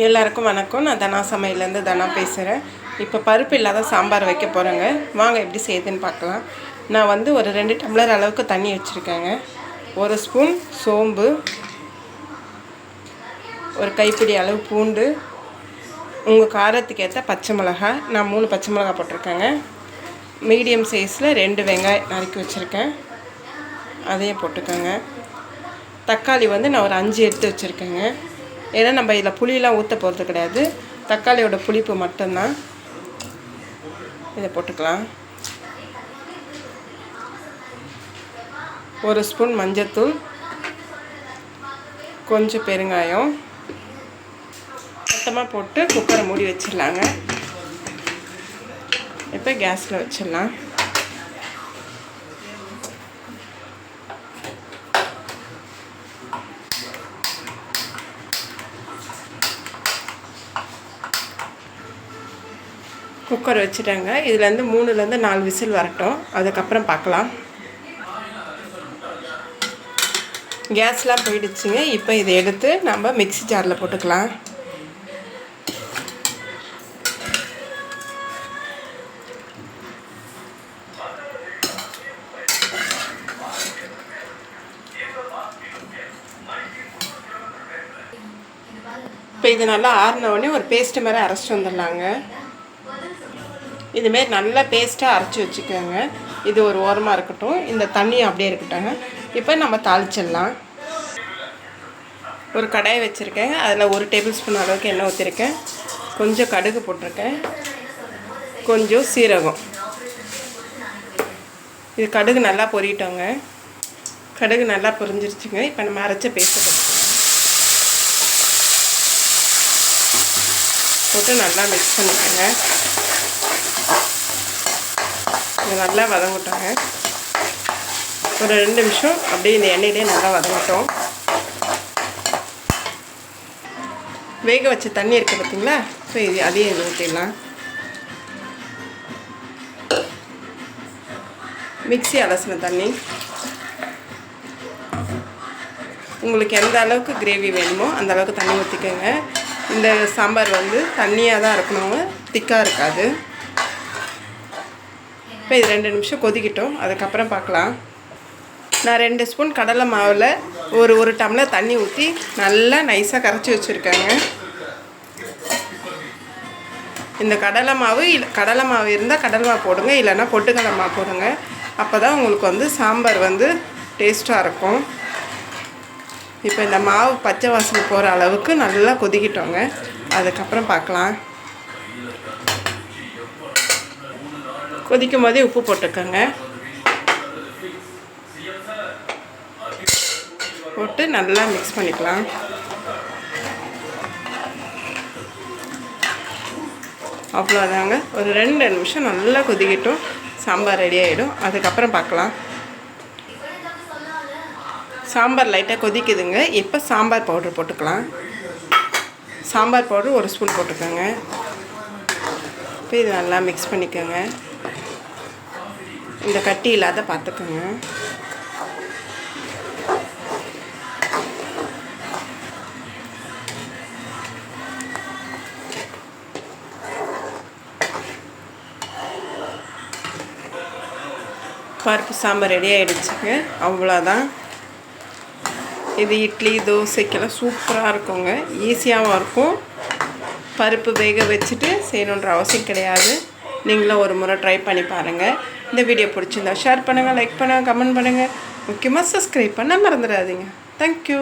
எல்லாருக்கும் வணக்கம். நான் தனா சமையலேருந்து தனா பேசுகிறேன் இப்போ பருப்பு இல்லாத சாம்பார் வைக்க போகிறேங்க வாங்க எப்படி செய்யுதுன்னு பார்க்கலாம். நான் வந்து ஒரு ரெண்டு டம்ளர் அளவுக்கு தண்ணி வச்சுருக்கேங்க. ஒரு ஸ்பூன் சோம்பு ஒரு கைப்பிடி அளவு பூண்டு உங்கள் காரத்துக்கு ஏற்ற பச்சை மிளகாய் நான் மூணு பச்சை மிளகாய் போட்டிருக்கேங்க. மீடியம் சைஸில் ரெண்டு வெங்காயம் நறுக்கி வச்சுருக்கேன். அதையும் போட்டுக்கோங்க. தக்காளி வந்து நான் ஒரு அஞ்சு எடுத்து வச்சுருக்கேங்க. ஏன்னா நம்ம இதில் புளியெலாம் ஊற்ற போகிறது கிடையாது. தக்காளியோட புளிப்பு மட்டும்தான். இதை போட்டுக்கலாம். ஒரு ஸ்பூன் மஞ்சத்தூள். கொஞ்சம் பெருங்காயம். மொத்தமாக போட்டு குக்கரை மூடி வச்சிடலாங்க. இப்போ கேஸில் வச்சிடலாம். குக்கர் வச்சுட்டாங்க. இதுலேருந்து மூணுலேருந்து நாலு விசில் வரட்டும். அதுக்கப்புறம் பார்க்கலாம். கேஸ்லாம் போயிடுச்சுங்க. இப்போ இதை எடுத்து நம்ம மிக்சி ஜாரில் போட்டுக்கலாம். இப்போ இது நல்லா ஆறின உடனே ஒரு பேஸ்ட்டு மாதிரி அரைச்சிட்டு வந்துடலாங்க. இதுமாரி நல்லா பேஸ்ட்டாக அரைச்சி வச்சுக்கோங்க. இது ஒரு ஓரமாக இருக்கட்டும். இந்த தண்ணியும் அப்படியே இருக்கட்டும் இப்போ நம்ம தாளிச்சிடலாம். ஒரு கடாயை வச்சுருக்கேன். அதில் ஒரு டேபிள் ஸ்பூன் அளவுக்கு எண்ணெய் ஊற்றிருக்கேன் கொஞ்சம் கடுகு போட்டிருக்கேன். கொஞ்சம் சீரகம். இது கடுகு நல்லா பொறிட்டோங்க கடுகு நல்லா பொரிஞ்சிருச்சுங்க. இப்போ நம்ம அரைச்ச பேஸ்ட்டு போட்டு நல்லா மிக்ஸ் பண்ணிக்கோங்க. இதை நல்லா வதங்கட்டாங்க ஒரு ரெண்டு நிமிஷம் அப்படியே இந்த எண்ணெயிலே நல்லா வதங்கட்டும். வேக வச்ச தண்ணி இருக்குது பார்த்தீங்களா ஸோ இது அதையும் ஊற்றிடலாம் மிக்சி அலசின தண்ணி. உங்களுக்கு எந்த அளவுக்கு கிரேவி வேணுமோ அந்த அளவுக்கு தண்ணி ஊற்றிக்கோங்க இந்த சாம்பார் வந்து தண்ணியாக தான் இருக்கணும் திக்காக இருக்காது. இப்போ இது ரெண்டு நிமிஷம் கொதிக்கிட்டோம். அதுக்கப்புறம் பார்க்கலாம். நான் ரெண்டு ஸ்பூன் கடலை மாவில் ஒரு ஒரு டம்ளர் தண்ணி ஊற்றி நல்லா நைஸாக கரைச்சி வச்சுருக்கேங்க. இந்த கடலை மாவு இல்லை கடலை மாவு இருந்தால் கடலை மாவு போடுங்க இல்லைன்னா பொட்டுக்கடலை மாவு போடுங்க. அப்போ தான் உங்களுக்கு வந்து சாம்பார் வந்து டேஸ்ட்டாக இருக்கும். இப்போ இந்த மாவு பச்சை வாசனை போகிற அளவுக்கு நல்லா கொதிக்கிட்டோங்க அதுக்கப்புறம் பார்க்கலாம். கொதிக்கும் போதே உப்பு போட்டுக்கோங்க. போட்டு நல்லா மிக்ஸ் பண்ணிக்கலாம். அவ்வளோதாங்க. ஒரு ரெண்டு நிமிஷம் நல்லா கொதிக்கட்டும். சாம்பார் ரெடி ஆகிடும் அதுக்கப்புறம் பார்க்கலாம். சாம்பார் லைட்டாக கொதிக்குதுங்க. இப்போ சாம்பார் பவுடர் போட்டுக்கலாம். சாம்பார் பவுடர் ஒரு ஸ்பூன் போட்டுக்கோங்க. இப்போ இது நல்லா மிக்ஸ் பண்ணிக்கோங்க. இந்த கட்டி இல்லாத பார்த்துக்கோங்க. பருப்பு சாம்பார் ரெடி ஆகிடுச்சுங்க அவ்வளோதான். இது இட்லி தோசைக்கெல்லாம் சூப்பராக இருக்குங்க. ஈஸியாகவும் இருக்கும். பருப்பு வேக வச்சுட்டு செய்யணுன்ற அவசியம் கிடையாது. நீங்களும் ஒரு முறை ட்ரை பண்ணி பாருங்கள் இந்த வீடியோ பிடிச்சிருந்தா ஷேர் பண்ணுங்கள் லைக் பண்ணுங்கள் கமெண்ட் பண்ணுங்கள் முக்கியமாக சப்ஸ்கிரைப் பண்ண மறந்துடாதீங்க. தேங்க்யூ